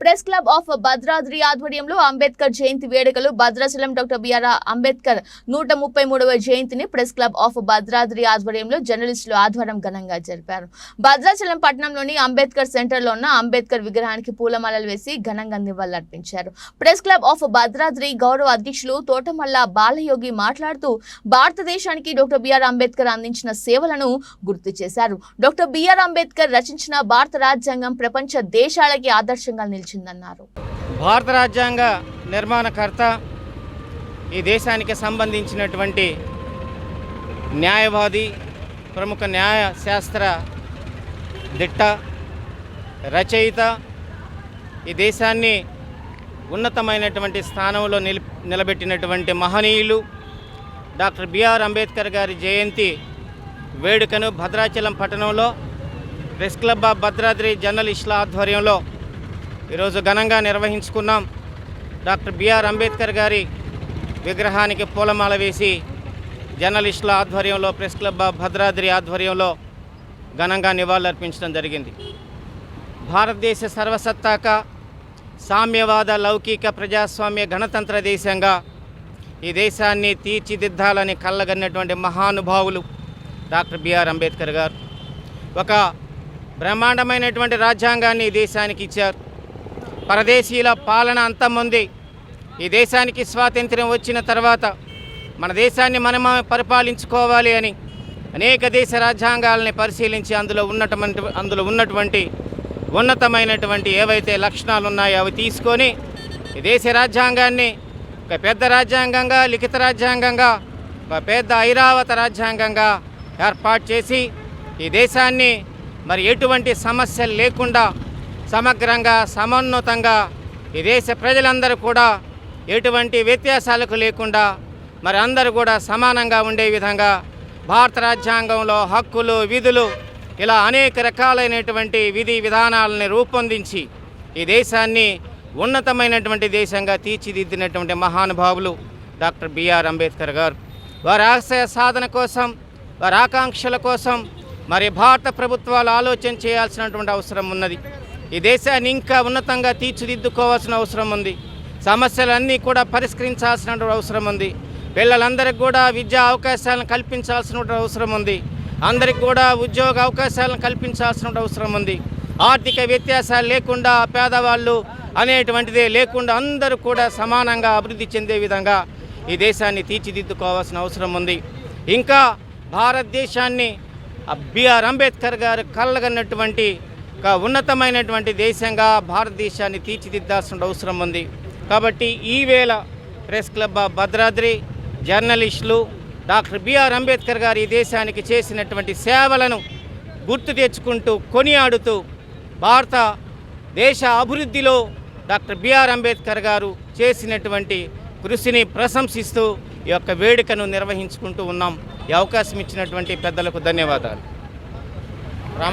Press club of Bhadradri ఆధ్వర్యంలో అంబేద్కర్ జయంతి వేడుకలు Bhadrachalam doctor BR Ambedkar నూట ముప్పై మూడవ జయంతిని ప్రెస్ క్లబ్ ఆఫ్ భద్రాద్రి ఆధ్వర్యంలో జర్నలిస్టులు ఆధ్వర్యం ఘనంగా జరిపారు. భద్రాచలం పట్టణంలోని అంబేద్కర్ సెంటర్లో ఉన్న అంబేద్కర్ విగ్రహానికి పూలమాలలు వేసి ఘనంగా నివాళులర్పించారు. ప్రెస్ క్లబ్ ఆఫ్ భద్రాద్రి గౌరవ అధ్యక్షులు తోటమల్ల బాలయోగి మాట్లాడుతూ భారతదేశానికి డాక్టర్ బిఆర్ అంబేద్కర్ అందించిన సేవలను గుర్తు చేశారు. డాక్టర్ బిఆర్ అంబేద్కర్ రచించిన భారత రాజ్యాంగం ప్రపంచ దేశాలకి ఆదర్శంగా నిలిచిందన్నారు భారత రాజ్యాంగ నిర్మాణకర్త ఈ దేశానికి సంబంధించినటువంటి న్యాయవాది ప్రముఖ న్యాయ శాస్త్ర దిట్ట రచయిత ఈ దేశాన్ని ఉన్నతమైనటువంటి స్థానంలో నిలి నిలబెట్టినటువంటి మహనీయులు డాక్టర్ బిఆర్ అంబేద్కర్ గారి జయంతి వేడుకను భద్రాచలం పట్టణంలో ప్రెస్ క్లబ్ ఆఫ్ భద్రాద్రి జర్నలిస్టుల ఆధ్వర్యంలో ఈరోజు ఘనంగా నిర్వహించుకున్నాం డాక్టర్ బిఆర్ అంబేద్కర్ గారి విగ్రహానికి పూలమాల వేసి జర్నలిస్టుల ఆధ్వర్యంలో ప్రెస్ క్లబ్ భద్రాద్రి ఆధ్వర్యంలో ఘనంగా నివాళులర్పించడం జరిగింది. భారతదేశ సర్వసత్తాక సామ్యవాద లౌకిక ప్రజాస్వామ్య గణతంత్ర దేశంగా ఈ దేశాన్ని తీర్చిదిద్దాలని కళ్ళగన్నటువంటి మహానుభావులు డాక్టర్ బిఆర్ అంబేద్కర్ గారు. ఒక బ్రహ్మాండమైనటువంటి రాజ్యాంగాన్ని ఈ దేశానికి ఇచ్చారు. పరదేశీయుల పాలన అంతమంది. ఈ దేశానికి స్వాతంత్ర్యం వచ్చిన తర్వాత మన దేశాన్ని మనమే పరిపాలించుకోవాలి అని అనేక దేశ రాజ్యాంగాలని పరిశీలించి అందులో ఉన్నటువంటి అందులో ఉన్నటువంటి ఉన్నతమైనటువంటి ఏవైతే లక్షణాలు ఉన్నాయో అవి తీసుకొని ఈ దేశ రాజ్యాంగాన్ని ఒక పెద్ద రాజ్యాంగంగా లిఖిత రాజ్యాంగంగా ఒక పెద్ద ఐరావత రాజ్యాంగంగా ఏర్పాటు చేసి ఈ దేశాన్ని మరి ఎటువంటి సమస్యలు లేకుండా సమగ్రంగా సమోన్నతంగా ఈ దేశ ప్రజలందరూ కూడా ఎటువంటి వ్యత్యాసాలకు లేకుండా మరి అందరూ కూడా సమానంగా ఉండే విధంగా భారత రాజ్యాంగంలో హక్కులు విధులు ఇలా అనేక రకాలైనటువంటి విధి విధానాలని రూపొందించి ఈ దేశాన్ని ఉన్నతమైనటువంటి దేశంగా తీర్చిదిద్దినటువంటి మహానుభావులు డాక్టర్ బిఆర్ అంబేద్కర్ గారు. వారి ఆశయ సాధన కోసం వారి ఆకాంక్షల కోసం మరి భారత ప్రభుత్వాలు ఆలోచన చేయాల్సినటువంటి అవసరం ఉన్నది. ఈ దేశాన్ని ఇంకా ఉన్నతంగా తీర్చిదిద్దుకోవాల్సిన అవసరం ఉంది. సమస్యలన్నీ కూడా పరిష్కరించాల్సిన అవసరం ఉంది. పిల్లలందరికీ కూడా విద్యా అవకాశాలను కల్పించాల్సిన అవసరం ఉంది. అందరికి కూడా ఉద్యోగ అవకాశాలను కల్పించాల్సిన అవసరం ఉంది. ఆర్థిక వ్యత్యాసాలు లేకుండా పేదవాళ్ళు అనేటువంటిదే లేకుండా అందరూ కూడా సమానంగా అభివృద్ధి చెందే విధంగా ఈ దేశాన్ని తీర్చిదిద్దుకోవాల్సిన అవసరం ఉంది. ఇంకా భారతదేశాన్ని బిఆర్ అంబేద్కర్ గారు కళ్ళగన్నటువంటి ఒక ఉన్నతమైనటువంటి దేశంగా భారతదేశాన్ని తీర్చిదిద్దాల్సిన అవసరం ఉంది. కాబట్టి ఈవేళ ప్రెస్ క్లబ్ భద్రాద్రి జర్నలిస్టులు డాక్టర్ బిఆర్ అంబేద్కర్ గారు ఈ దేశానికి చేసినటువంటి సేవలను గుర్తు తెచ్చుకుంటూ కొనియాడుతూ భారత దేశ అభివృద్ధిలో డాక్టర్ బిఆర్ అంబేద్కర్ గారు చేసినటువంటి కృషిని ప్రశంసిస్తూ ఈ యొక్క వేడుకను నిర్వహించుకుంటూ ఉన్నాం. ఈ అవకాశం ఇచ్చినటువంటి పెద్దలకు ధన్యవాదాలు.